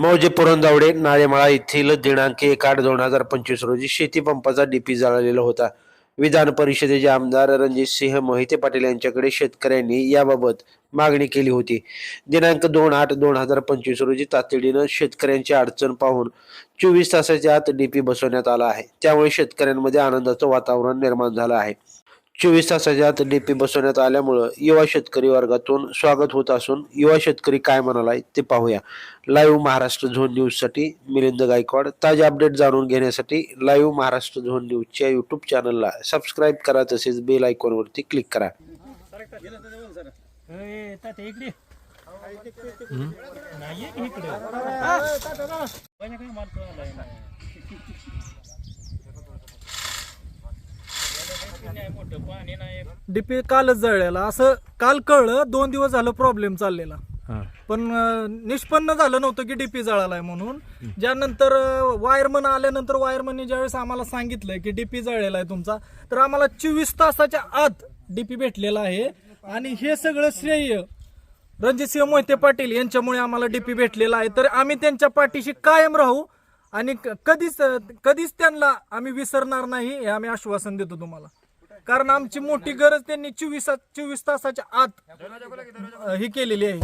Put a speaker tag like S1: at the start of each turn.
S1: मौजे पुरंदावडे नाळेमाळा येथील दिनांक एक आठ दोन हजार पंचवीस रोजी शेती पंपाचा डीपी जळालेला होता. विधान परिषदेचे आमदार रणजित सिंह मोहिते पाटील यांच्याकडे शेतकऱ्यांनी याबाबत मागणी केली होती. दिनांक दोन आठ दोन हजार पंचवीस रोजी तातडीनं शेतकऱ्यांची अडचण पाहून चोवीस तासाच्या आत डीपी बसवण्यात आला आहे. त्यामुळे शेतकऱ्यांमध्ये आनंदाचं वातावरण निर्माण झालं आहे. चोवीस तासाच्या आत डीपी बसवण्यात आल्यामुळं युवा शेतकरी वर्गातून स्वागत होत असून युवा शेतकरी काय म्हणालाय ते पाहूया. लाईव्ह महाराष्ट्र झोन न्यूजसाठी मिलिंद गायकवाड. ताजे अपडेट जाणून घेण्यासाठी लाईव्ह महाराष्ट्र झोन न्यूजच्या युट्यूब चॅनलला सबस्क्राईब करा तसेच बेल आयकॉनवरती क्लिक करा.
S2: नाही पाणी नाही
S3: डीपी कालच जळलेला. असं काल कळलं दोन दिवस झालं प्रॉब्लेम चाललेला. पण अं, निष्पन्न झालं नव्हतं की डीपी जळालाय म्हणून. ज्यानंतर वायरमन आल्यानंतर वायरमनने ज्यावेळेस आम्हाला सांगितलंय की डीपी जळलेला आहे तुमचा तर आम्हाला चोवीस तासाच्या आत डीपी भेटलेला आहे. आणि हे सगळं श्रेय रणजितसिंह मोहिते पाटील यांच्यामुळे आम्हाला डीपी भेटलेला आहे. तर आम्ही त्यांच्या पाठीशी कायम राहू आणि क- कधीच कधीच त्यांना आम्ही विसरणार नाही हे आम्ही आश्वासन देतो तुम्हाला. कारण आमची मोठी गरज त्यांनी चोवीस चोवीस तासाच्या आत ही केलेली आहे.